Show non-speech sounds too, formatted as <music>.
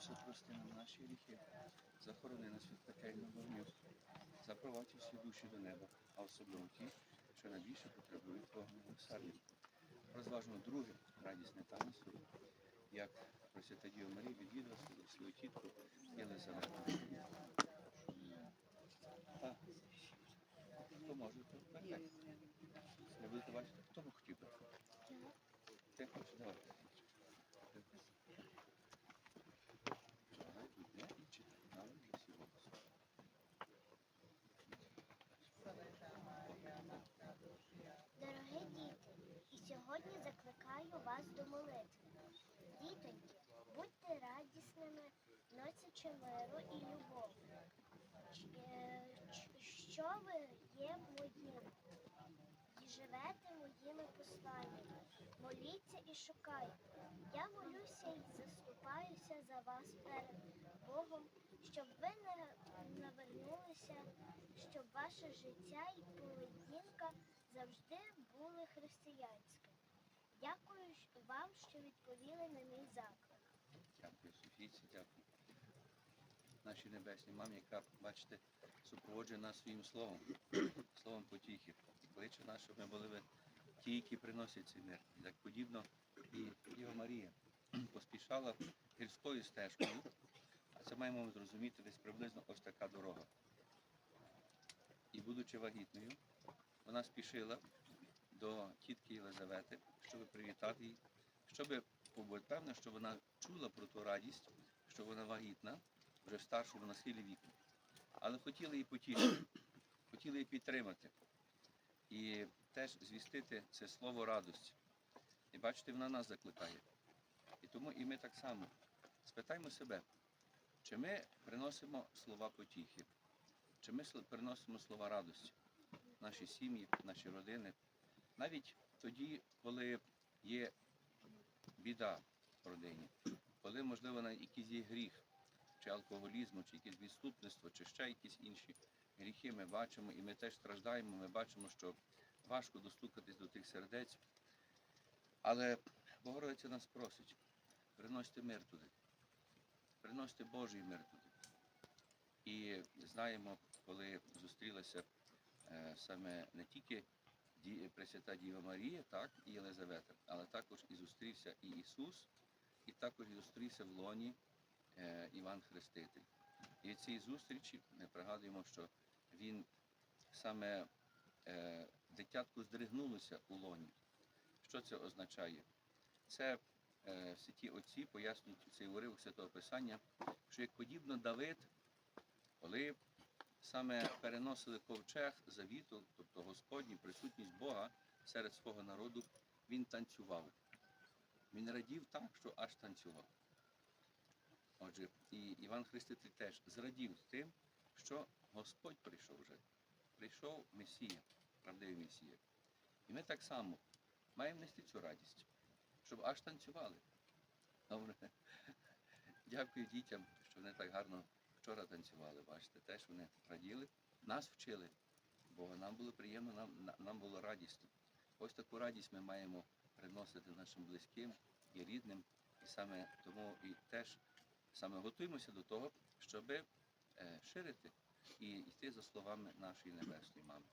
Ісусе, прости нам наші гріхи, захорони нас від пекельного вогню, запровадь всі душі до неба, а особливо ті, що найбільше потребують Твого милосердя. Розважно друге, радісне таїнство, як Пресвята Діва Марія відвідала свою- тітку Єлизавету. Так. Хто може, то. Не будете бачити, хто би хотів би? Ти хочеш, давай. Закликаю вас до молитви. Дітоньки, будьте радісними, носячи миру і любов. Е, Що ви є моїм, і живете моїми посланнями. Моліться і шукайте. Я молюся і заступаюся за вас перед Богом, щоб ви не навернулися, щоб ваше життя і поведінка завжди були християнськими. Дякую вам, що відповіли на мій заклик. Дякую, Софійці, дякую. Нашій небесній мамі, яка, бачите, супроводжує нас своїм словом, <clears throat> словом потіхи. Кличе нас, щоб ми були ви ті, які приносять цей мир. Так подібно і Діва Марія <clears throat> поспішала гірською стежкою, а це маємо зрозуміти десь приблизно ось така дорога. І будучи вагітною, вона спішила до тітки Єлизавети, щоб привітати її, щоб побути певна, що вона чула про ту радість, що вона вагітна, вже в старшому на схилі віку. Але хотіли її потішити, хотіли її підтримати. І теж звістити це слово радості. І бачите, вона нас закликає. І тому і ми так само спитаємо себе, чи ми приносимо слова потіхи, чи ми приносимо слова радості наші сім'ї, наші родини. Навіть тоді, коли є біда в родині, коли, можливо, навіть якийсь є гріх, чи алкоголізму, чи якесь відступництво, чи ще якісь інші гріхи ми бачимо, і ми теж страждаємо, ми бачимо, що важко достукатись до тих сердець. Але Богородиця нас просить, приносьте мир туди, приносьте Божий мир туди. І знаємо, коли зустрілася е, саме не тільки Пресвята Діва Марія, так, і Єлизавета, але також і зустрівся і Ісус, і також і зустрівся в лоні е, Іван Хреститель. І від цієї зустрічі ми пригадуємо, що він саме е, дитятко здригнулося у лоні. Що це означає? Це е, святі отці пояснюють цей уривок Святого Писання, що як подібно Давид, коли саме переносили ковчег завіту, тобто Господній, присутність Бога серед свого народу, він танцював. Він радів так, що аж танцював. Отже, і Іван Хреститель теж зрадів тим, що Господь прийшов вже. Прийшов Месія, правдивий Месія. І ми так само маємо нести цю радість, щоб аж танцювали. Добре. Дякую дітям, що вони так гарно вчора танцювали. Бачите, теж вони раділи, нас вчили, бо нам було приємно, нам, нам було радісно. Ось таку радість ми маємо приносити нашим близьким і рідним. І саме тому і теж саме готуємося до того, щоб ширити і йти за словами нашої небесної мами.